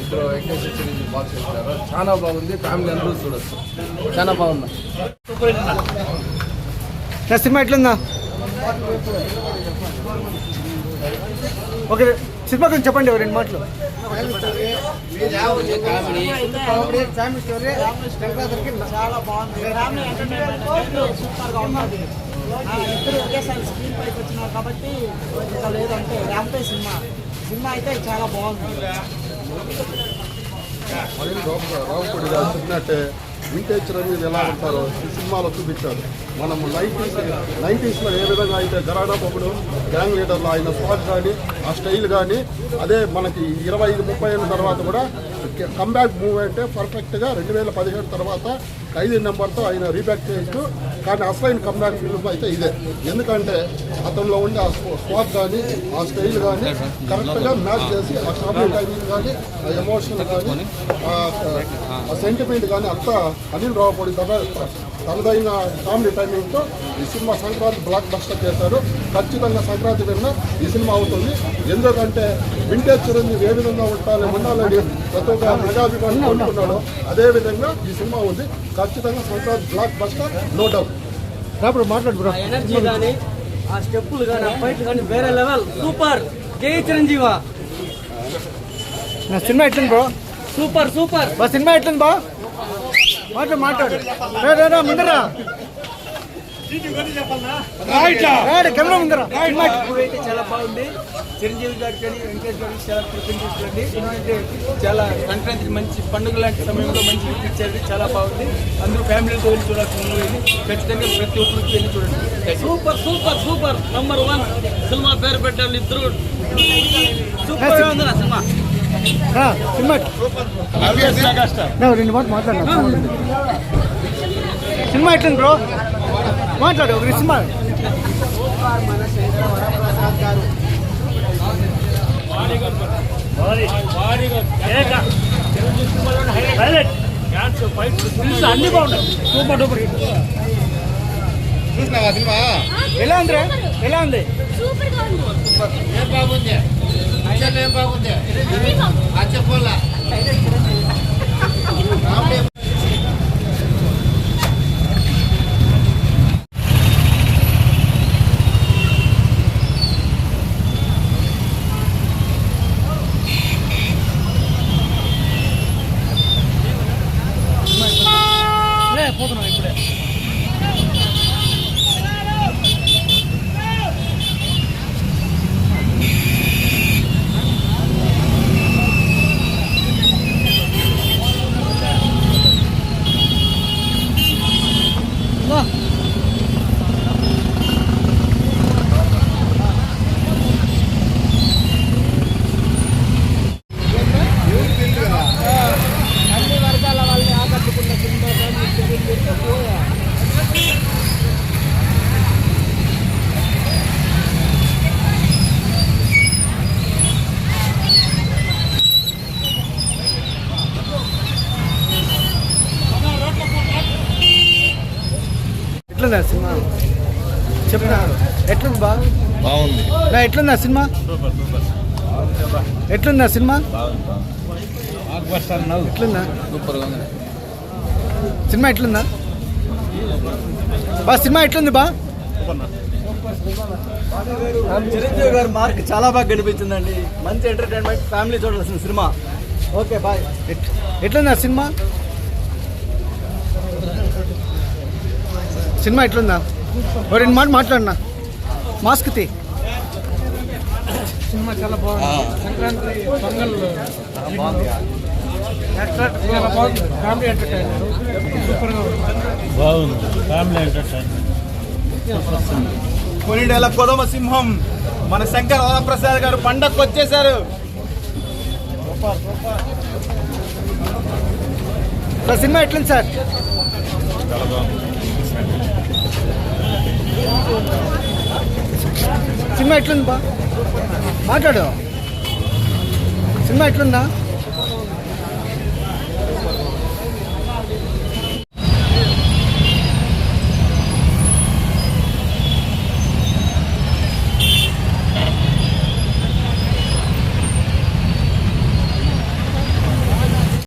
ఇద్దరు వెంకటేశ్వర బాగా చేస్తున్నారు చాలా బాగుంది. ఫ్యామిలీ అందరూ చూడొచ్చు. చాలా బాగుంది. సినిమా ఎట్లుందా? ఓకే సినిమా గురించి చెప్పండి రెండు మాటలు. చాలా బాగుంది ఇద్దరు ఒకేసారి స్క్రీన్ పైకి వచ్చినారు కాబట్టి లేదంటే ర్యాంపే సినిమా. సినిమా అయితే చాలా బాగుంది. మరి రావుపూడి గారు చెప్పినట్టే వింటేజ్ చిరంజీవి ఎలా ఉంటారో ఈ సినిమాలో చూపించారు. మనం నైంటీస్ నైంటీస్లో ఏ విధంగా అయితే గరాడా పప్పుడు గ్యాంగ్ లీడర్లో ఆయన స్పాట్ కానీ ఆ స్టైల్ కానీ అదే మనకి ఇరవై ఐదు ముప్పై ఏళ్ళ తర్వాత కూడా కంబ్యాక్ మూవ్ అంటే పర్ఫెక్ట్గా రెండు వేల పదిహేడు తర్వాత ఖైదీ నెంబర్తో ఆయన రీబ్యాక్ చేయొచ్చు కానీ అసలైన కంబ్యాక్ ఫిల్మ్ అయితే ఇదే. ఎందుకంటే అతనిలో ఉండే ఆ స్పాట్ కానీ ఆ స్టైల్ కానీ కరెక్ట్గా మ్యాచ్ చేసి ఆ కామెడీ టైమింగ్ కానీ ఆ ఎమోషన్ కానీ ఆ సెంటిమెంట్ కానీ అంతా అనిల్ రావుపూడి తన తనదైన కామెడీ టైమింగ్తో ఈ సినిమా సంక్రాంతి బ్లాక్ బస్టర్ చేశారు. ఖచ్చితంగా సంక్రాంతి విన్న ఈ సినిమా అవుతుంది. ఎందుకంటే వింటేజ్ చిరంజీవి ఏ విధంగా ఉండాలి ఉండాలని ప్రతి ఒక్క ప్రజాభిమాని కోరుకున్నాడో అదే విధంగా ఈ సినిమా ఉంది. ఖచ్చితంగా Sankranti blockbuster no doubt. రాప్పుడు మాట్లాడు బ్రో. ఎనర్జీ కానీ ఆ స్టెప్పులు కానీ ఆ ఫైట్ కానీ వేరే లెవెల్. సూపర్. జై చిరంజీవ. నా సినిమా ఎట్లుంది బ్రో? Super super. బా సినిమా ఎట్లుంది బా మాట్లాడు మాట్లాడు. రా, ముందరా కెమెరా ముందరా. చాలా బాగుంది. చిరంజీవి గారికి కానీ వెంకటేష్ గారికి చాలా కృతజ్ఞతలు చూడండి ఎందుకంటే చాలా సంక్రాంతి మంచి పండుగ లాంటి సమయంలో మంచి ఇచ్చారు. చాలా బాగుంది. అందరూ ఫ్యామిలీతో వెళ్ళి చూడాల్సిన ఖచ్చితంగా ప్రతి ఒక్కరికి వెళ్ళి చూడండి. Super super super. Number one cinema పేరు పెట్టాలి ఇద్దరు. Super cinema. సినిమా. నా, రెండు మాటలు మాట్లాడు సినిమా ఎట్లుంది బ్రో? మాట్లాడు ఒక సినిమా అన్ని బాగున్నాయి. సూపర్ డూపర్ ఎలా ఉంది రా? ఎలా ఉంది? సూపర్గా ఉంది అన్నీ బాగుంది. పోతున్నాం ఇప్పుడే ఎట్లుంది చెప్పిన ఎట్లుంది బా బాగుంది. ఎట్లుంది ఆ సినిమా? ఎట్లుంది ఆ సినిమా? ఎట్లుందా? సినిమా ఎట్లుందా? బా సినిమా ఎట్లుంది బా? చిరంజీవి గారి మార్క్ చాలా బాగా కనిపించిందండి మంచి ఎంటర్టైన్మెంట్ ఫ్యామిలీ చూడాల్సిన సినిమా. Okay bye. ఎట్- ఎట్లుంది ఆ సినిమా? సినిమా ఎట్లుందా? ఓ రెండు మాట మాట్లాడినా? మాస్క్ తీ. సినిమా చాలా బాగుంది. సంక్రాంతి పొంగల్. బాగుంది. ఫ్యామిలీ ఎంటర్టైన్మెంట్ సూపర్గా ఉంది కొనిడేల కొదమ సింహం మన శంకర్ వరప్రసాద్ గారు పండగకు వచ్చేసారు సార్ సినిమా ఎట్లుంది సార్? సినిమా ఎట్లుంది బా? మాట్లాడు. సినిమా ఎట్లుందా?